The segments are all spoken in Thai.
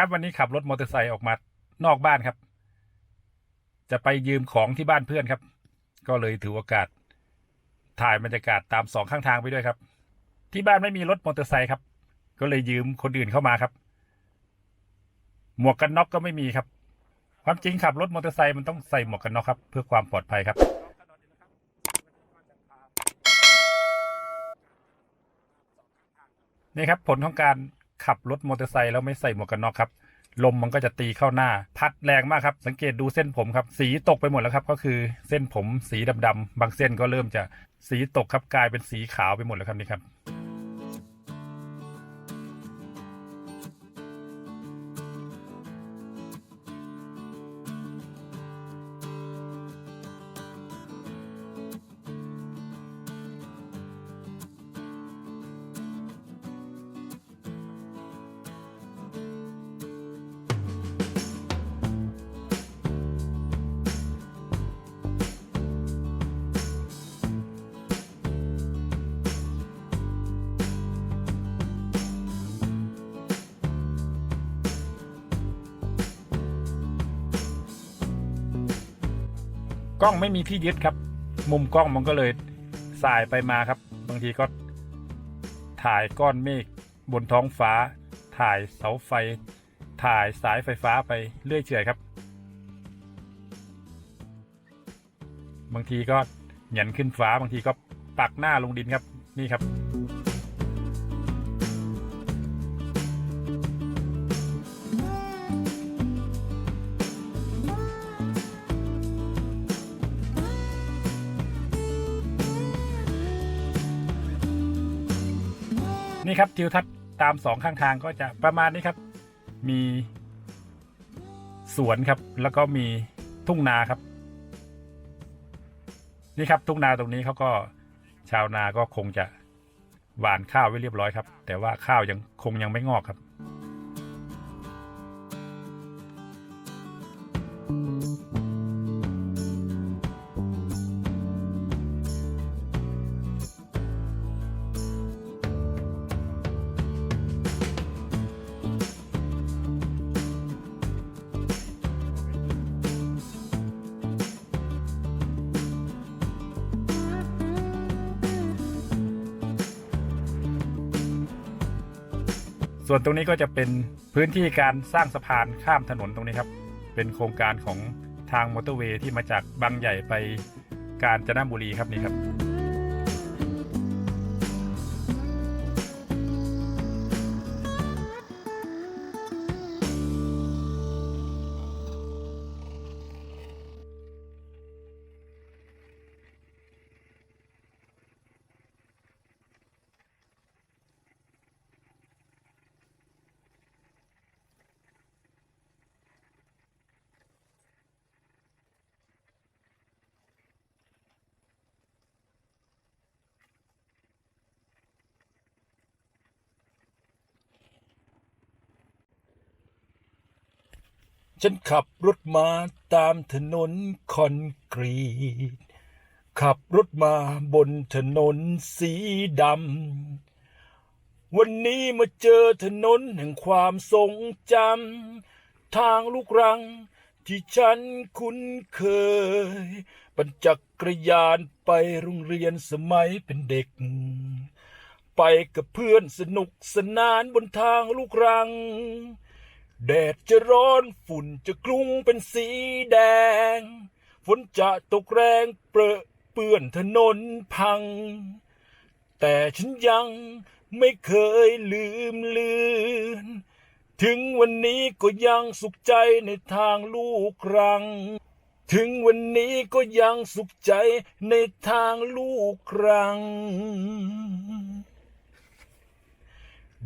ครับ วันนี้ขับรถมอเตอร์ไซค์ออกมานอกบ้านครับ จะไปยืมของที่บ้านเพื่อนครับ ก็เลยถือโอกาส ถ่ายบรรยากาศตามสองข้างทางไปด้วยครับ ที่บ้านไม่มีรถมอเตอร์ไซค์ครับ ก็เลยยืมคนอื่นเข้ามาครับ หมวกกันน็อกก็ไม่มีครับ ความจริงขับรถมอเตอร์ไซค์มันต้องใส่หมวกกันน็อกครับ เพื่อความปลอดภัยครับนี่ครับ ผลของการ ขับรถมอเตอร์ไซค์แล้วไม่ใส่หมวกกันน็อกครับลมมันก็จะตีเข้าหน้า พัดแรงมากครับ สังเกตดูเส้นผมครับ สีตกไปหมดแล้วครับ ก็คือเส้นผมสีดำๆบางเส้นก็เริ่มจะสีตกครับกลายเป็นสีขาวไปหมดแล้วครับนี่ครับ กล้องไม่มีที่ยึดครับ มุมกล้องมันก็เลยสายไปมาครับ บางทีก็ถ่ายก้อนเมฆบนท้องฟ้า ถ่ายเสาไฟ ถ่ายสายไฟฟ้าไปเรื่อยเฉอยครับ บางทีก็หยันขึ้นฟ้าบางทีก็ปักหน้าลงดินครับนี่ครับ นี่ครับทิวทัศน์ตามสองข้างทางก็จะประมาณนี้ครับ มีสวนครับ แล้วก็มีทุ่งนาครับ นี่ครับทุ่งนาตรงนี้เขาก็ชาวนาก็คงจะหว่านข้าวไว้เรียบร้อยครับ แต่ว่าข้าวยังคงยังไม่งอกครับ ส่วนตรงนี้ก็จะเป็นพื้นที่การสร้างสะพานข้ามถนนตรงนี้ครับ เป็นโครงการของทางมอเตอร์เวย์ที่มาจากบางใหญ่ไปกาญจนบุรีครับนี่ครับ ฉันขับรถมาตามถนนคอนกรีต ขับรถมาบนถนนสีดำ วันนี้มาเจอถนนแห่งความทรงจำ ทางลูกรังที่ฉันคุ้นเคย ปั่นจักรยานไปโรงเรียนสมัยเป็นเด็ก ไปกับเพื่อนสนุกสนานบนทางลูกรัง แดดจะร้อนฝุ่นจะกลุ้งเป็นสีแดง ฝนจะตกแรงเปรอะเปื้อนถนนพัง แต่ฉันยังไม่เคยลืมเลือนถึงวันนี้ก็ยังสุขใจในทางลูกรัง ถึงวันนี้ก็ยังสุขใจในทางลูกรัง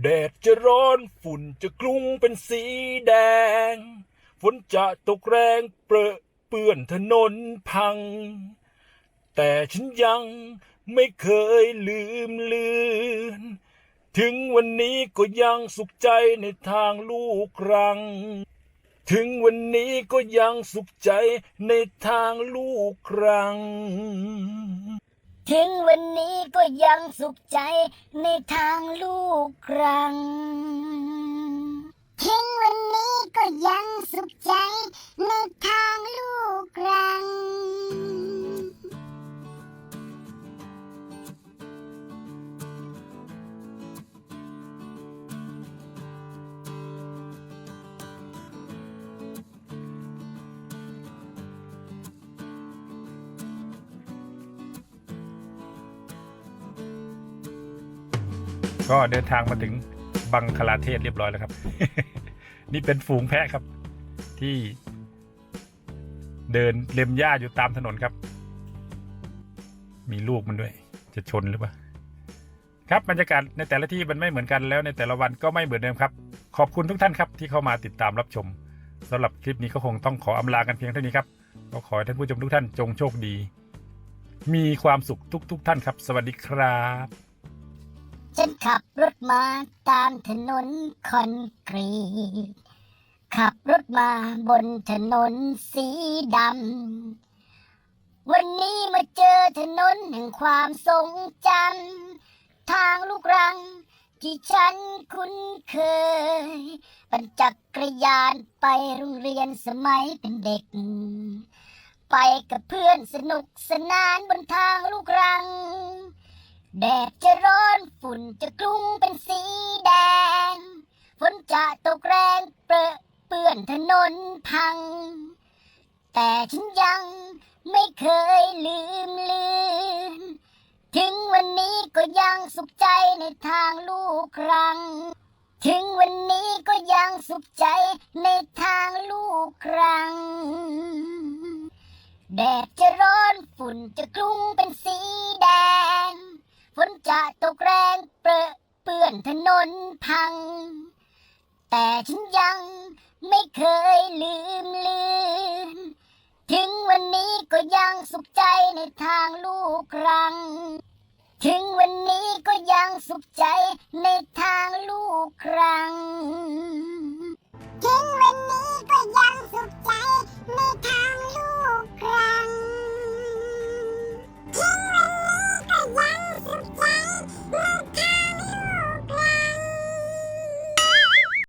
แดดจะร้อนฝุ่นจะกลุ้งเป็นสีแดง ฝนจะตกแรงเปรอะเปื้อนถนนพัง แต่ฉันยังไม่เคยลืมเลือนถึงวันนี้ก็ยังสุขใจในทางลูกรัง ถึงวันนี้ก็ยังสุขใจในทางลูกรัง ถึงวันนี้ก็ยังสุขใจในทางลูกครัง ถึงวันนี้ก็ยังสุขใจในทางลูกครัง ก็เดินทางมาถึงบังคลาเทศเรียบร้อยแล้วครับ นี่เป็นฝูงแพะครับ ที่เดินเล็มหญ้าอยู่ตามถนนครับ มีลูกมันด้วย จะชนหรือเปล่าครับบรรยากาศในแต่ละที่มันไม่เหมือนกันแล้วในแต่ละวันก็ไม่เหมือนเดิมครับ ขอบคุณทุกท่านครับ ที่เข้ามาติดตามรับชมสำหรับคลิปนี้ก็คงต้องขออำลากันเพียงเท่านี้ครับก็ขอให้ท่านผู้ชมทุกท่านจงโชคดี มีความสุขทุก ๆท่านครับ สวัสดีครับ ฉันขับรถมาตามถนนคอนกรีต ขับรถมาบนถนนสีดำ วันนี้มาเจอถนนแห่งความทรงจำ ทางลูกรังที่ฉันคุ้นเคย ปั่นจักรยานไปโรงเรียนสมัยเป็นเด็ก ไปกับเพื่อนสนุกสนานบนทางลูกรัง แดดจะร้อนฝุ่นจะกลุ้งเป็นสีแดง ฝนจะตกแรงเปรอะเปื้อนถนนพัง แต่ฉันยังไม่เคยลืมเลือนถึงวันนี้ก็ยังสุขใจในทางลูกรัง ถึงวันนี้ก็ยังสุขใจในทางลูกรัง แดดจะร้อนฝุ่นจะกลุ้งเป็นสีแดง ฝนจะตกแรงเปรอะเปื้อนถนนพัง แต่ฉันยังไม่เคยลืมเลือนถึงวันนี้ก็ยังสุขใจในทางลูกรัง ถึงวันนี้ก็ยังสุขใจในทางลูกรัง